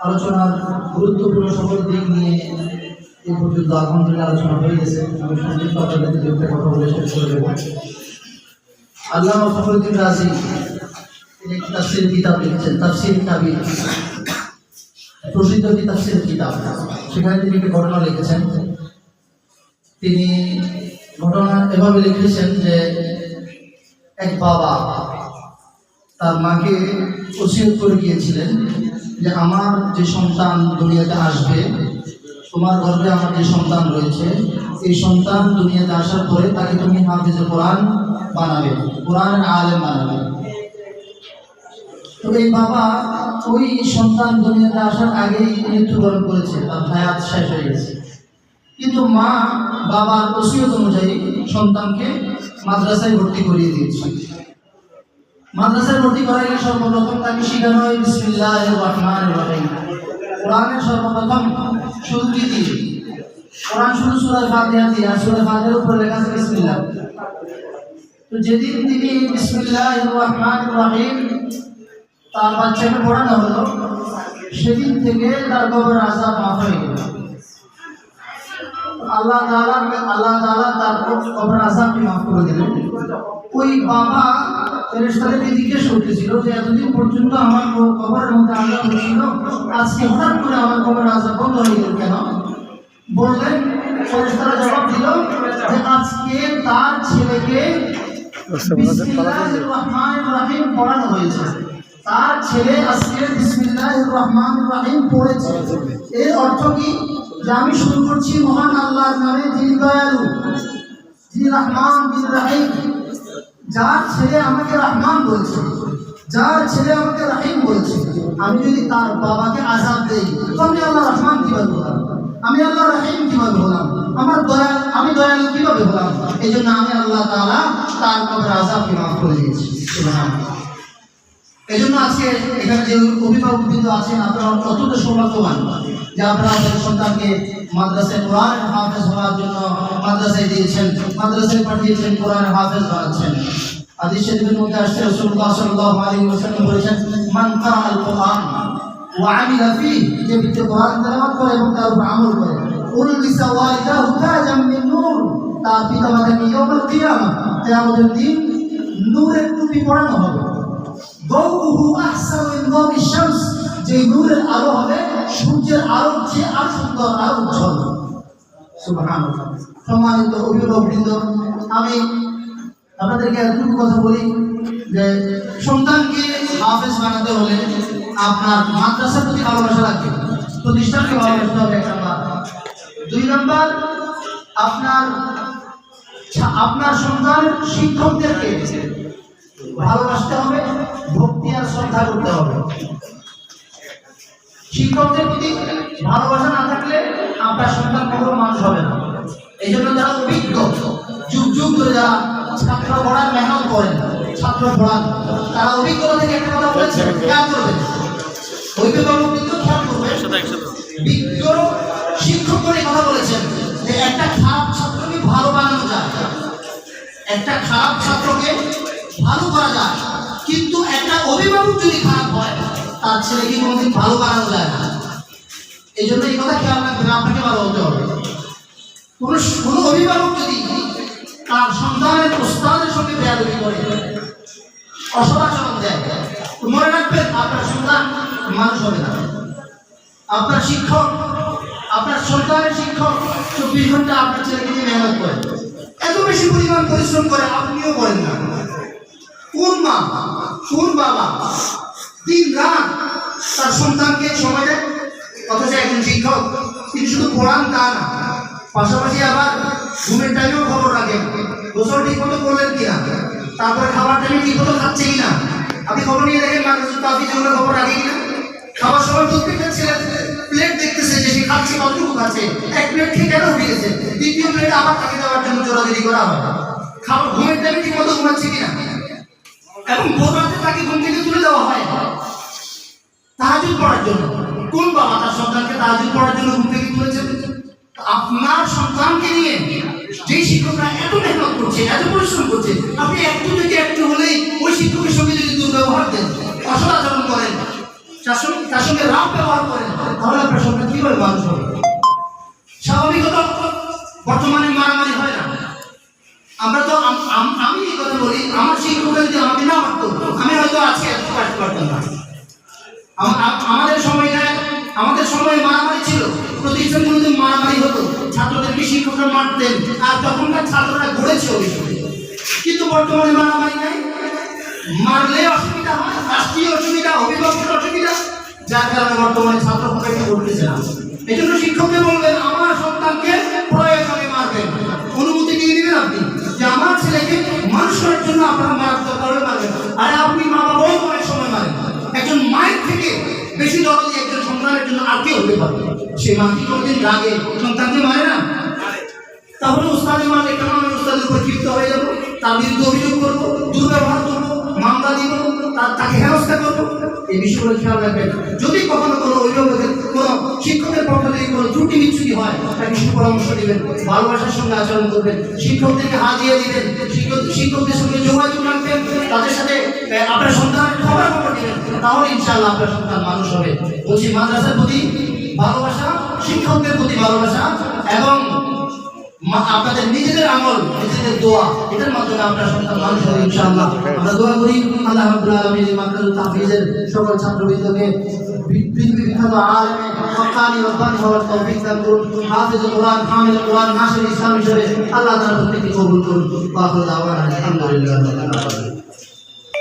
আলোচনার গুরুত্বপূর্ণ সকল দিক নিয়ে এই পর্যন্ত আলহামদুলিল্লাহ আলোচনা হয়ে গেছে আমি সংক্ষিপ্ত আপনাদের দু কথা বলে শেষ করে দেবো আল্লাহ ফখরুদ্দিন রাজি তিনি তাফসির কিতাব লিখছেন, তাফসির কাবির। প্রসিদ্ধ একটি তাফসির কিতাব। সেখানে তিনি একটি ঘটনা লিখেছেন। তিনি ঘটনা এভাবে লিখেছেন যে এক বাবা তার মাকে ওসিয়ত করে গিয়েছিলেন যে আমার যে সন্তান দুনিয়াতে আসবে, তোমার গর্ভে আমার যে সন্তান রয়েছে, এই সন্তান দুনিয়াতে আসার পরে তাকে তুমি হাফিজে কোরআন বানাবে কোরআন আলেম বানাবে। তো এই বাবা ওই সন্তান দুনিয়াতে আসার আগেই মৃত্যুবরণ করেছে তার হায়াত শেষ হয়ে গেছে। কিন্তু মা বাবার ওসিয়ত অনুযায়ী সন্তানকে মাদ্রাসায় ভর্তি করিয়ে দিয়েছে। মাদ্রাসায় ভর্তি করাইলে সর্বপ্রথম তাকে শেখানো হয় বিসমিল্লাহ রহমান রহিম। কোরআনের সর্বপ্রথম দিয়ে কোরআন শুরু সুরায় ফাতিহা দিয়ে, আর সুরায় ফাতিহার উপরে লেখা আছে বিসমিল্লাহ। তো যেদিন তিনি বিসমিল্লাহ রহমান রহিম তার বাচ্চাকে পড়ানো হলো সেদিন থেকে তার কবর আজাব মাফ হয়ে গেল। আল্লাহ তাআলা আল্লাহ তাআলা তার কবর আজাবকে মাফ করে দিলেন। ওই বাবা ফেরেশতাদেরকে জিজ্ঞেস করতেছিল যে এতদিন পর্যন্ত আমার কবরের মধ্যে আজাব হচ্ছিল আজকে হঠাৎ করে আমার কবর আজাব বন্ধ হয়ে গেল কেন? বললেন ফেরেশতারা জবাব দিল যে আজকে তার ছেলেকে রহমানির রহিম পড়ানো হয়েছে। তার ছেলে আজকে বিসমিল্লাহির রহমান রাহিম পড়েছে। এর অর্থ কি? যে আমি শুরু করছি মহান আল্লাহর নামে যিনি দয়ালু, যিনি রহমান রাহিম। যার ছেলে আমাকে রহমান বলছে, যার ছেলে আমাকে রাহিম বলছে, আমি যদি তার বাবাকে আজাদ দেই আমি আল্লাহ রহমান কীভাবে হলাম? আমি আল্লাহ রাহিম কীভাবে হলাম? আমার দয়াল, আমি দয়ালু কীভাবে হলাম? এই জন্য আমি আল্লাহ তাআলা তার কবর আজাবকে মাফ করে দিয়েছি। সুবহানাল্লাহ এই জন্য আজকে এখানে যে অভিভাবক বৃন্দ আছেন, আপনারা অত্যন্ত সৌভাগ্যবান যে আপনারা আপনাদের সন্তানকে মাদ্রাসায় কোরআন হাফেজ হওয়ার জন্য মাদ্রাসায় দিয়েছেন, মাদ্রাসায় পাঠিয়েছেন, কোরআন হাফেজ বানাচ্ছেন। হাদিস শরীফের মধ্যে আসছে বলেছেন আল কোরআন যে কোরআন করে এবং তার উপর আমল করে। মিন নূর তার পিতামাতাকে ইয়াউমুল কিয়ামা, কিয়ামতের দিন নূরের টুপি পরানো হবে। দাওই শামস, যে নূরের আলো হবে, সূর্যের আর সুন্দর, আর উজ্জ্বল। সুবহানাল্লাহ। সম্মানিত অভিভাবকবৃন্দ, আমি আপনাদেরকে এতটুকু কথা বলি, যে সন্তানকে হাফেজ বানাতে হলে আপনার মাদ্রাসার প্রতি ভালোবাসা লাগবে। প্রতিষ্ঠানকে ভালোবাসতে হবে এক দুই নাম্বার, আপনার আপনার সন্তান শিক্ষকদেরকে ভালোবাসতে হবে ভক্তি আর শ্রদ্ধা করতে হবে। শিক্ষকদের প্রতি ভালোবাসা না থাকলে আপনার সন্তান কখনো মানুষ হবে না। এই জন্য যারা অভিজ্ঞ যুগ যুগ ধরে যারা ছাত্র পড়ার মেহনত করেন ছাত্র পড়ান তারা অভিজ্ঞতা থেকে একটা কথা বলেছেন খেয়াল করবেন। অভিভাবক কিন্তু খেয়াল করবেন বিজ্ঞ শিক্ষকগণ এই কথা বলেছেন যে একটা খারাপ ছাত্রকে ভালো বানানো যায়। একটা খারাপ ছাত্রকে তার ছেলেকে কোনোদিন ভালো বানানো যায় না। এই জন্য এই কথা খেয়াল রাখবেন, আপনাকে ভালো হতে হবে। কোনো কোনো অভিভাবক যদি তার সন্তানের উস্তাদের সঙ্গে বেয়াদবি করে অসদাচরণ দেয় মনে রাখবেন আপনার সন্তান মানুষ হবে না। আপনার শিক্ষক, আপনার সন্তানের শিক্ষক চব্বিশ ঘণ্টা আপনার ছেলেকে নিয়ে মেহনত করে। এত বেশি পরিমাণ পরিশ্রম করে আপনিও করেন না। কোন মা, কোন বাবা দিন রাত তার সন্তানকে সময় দেয় অথচ একজন শিক্ষক, তিনি শুধু পড়ান তা না, পাশাপাশি আবার ঘুমের টাইমেও খবর রাখেন। গোসল ঠিক মতো করলেন কিনা? তারপরে খাবার টাইমে ঠিক মতো খাচ্ছে কিনা? আপনি খবর নিয়ে দেখেন মাদ্রাসা তাফি যেগুলো খবর রাখে কিনা খাবার সময় প্রত্যেকটা ছেলে প্লেট দেখতেছে যে সে খাচ্ছে, কতটুকু খাচ্ছে, এক প্লেট খেয়ে কেন উঠে গেছে? দ্বিতীয় প্লেট আবার তাকে দেওয়ার জন্য জোরাজুরি করা হয়। খাবার ঘুমের টাইমে ঠিক মতো ঘুমাচ্ছে কিনা? এবং ভোর রাতে তাকে ঘুম থেকে তুলে দেওয়া হয়। পড়ার জন্য। কোন বাবা তার সন্তানকে তাহাজুদ পড়ার জন্য ঘুম থেকে তুলেছেন? আপনার সন্তানকে নিয়ে যে শিক্ষকরা এত মেহনত করছে, এত পরিশ্রম করছে, আপনি একটু যদি একটু হলেই ওই শিক্ষকের সঙ্গে যদি দুর্ব্যবহার দেন অসদাচরণ করেন, তার সঙ্গে তার সঙ্গে রাম ব্যবহার করেন, তাহলে আপনার সন্তান কীভাবে মানুষ হবে? স্বাভাবিকত বর্তমানে মারামারি হয় না। আমরা তো আমি এই কথা বলি, আমার শিক্ষকরা মারতেন। আর তখনকার ছাত্ররা ওই সময়। কিন্তু বর্তমানে মারামারি নাই। মারলে অসুবিধা হয়, রাষ্ট্রীয় অসুবিধা, অভিভাবকের অসুবিধা। যার কারণে বর্তমানে ছাত্র প্রকাশে করতেছে না। এই জন্য শিক্ষককে বলবেন, আমার সন্তানকে প্রয়োজনে মারবেন। অনুমতি দিয়ে দিবেন আপনি যে আমার ছেলেকে মানুষ করার জন্য আপনারা মারাত্মক কারণে মারবেন। আর আপনি মা বাবাও অনেক সময় মারেন। একজন মায়ের থেকে বেশি দরদি একজন সন্তানের জন্য আর কে হতে পারে সে মা কোনদিন রাগে সন্তানকে তার বিরুদ্ধে অভিযোগ করব, দুর্ব্যবহার করব, মামলা দিব তাকে হেনস্থা করব। এই বিষয়গুলো খেয়াল রাখবেন। যদি কখনো কোনো অভিভাবকের, কোনো শিক্ষকের পক্ষ থেকে কোনো ত্রুটি বিচ্ছুতি হয়, তাকে সুপরামর্শ দিবেন, ভালোবাসার সঙ্গে আচরণ করবেন, শিক্ষকদেরকে হাজিয়ে দিবেন, শিক্ষক শিক্ষকদের সঙ্গে যোগাযোগ রাখবেন, তাদের সাথে আপনার সন্তানের খবর খবর দিবেন, তাহলে ইনশাআল্লাহ আপনার সন্তান মানুষ হবে। বলছি, মাদ্রাসার প্রতি ভালোবাসা, শিক্ষকদের প্রতি ভালোবাসা এবং আপনাদের নিজেদের আমল, নিজেদের দোয়া এটার মাধ্যমে আপনার সন্তান মানুষ হবে ইনশাআল্লাহ। আমরা দোয়া করি, আল্লাহ রাব্বুল আলামিন সকল আল্লাহ কবুল করুন। আলহামদুলিল্লাহি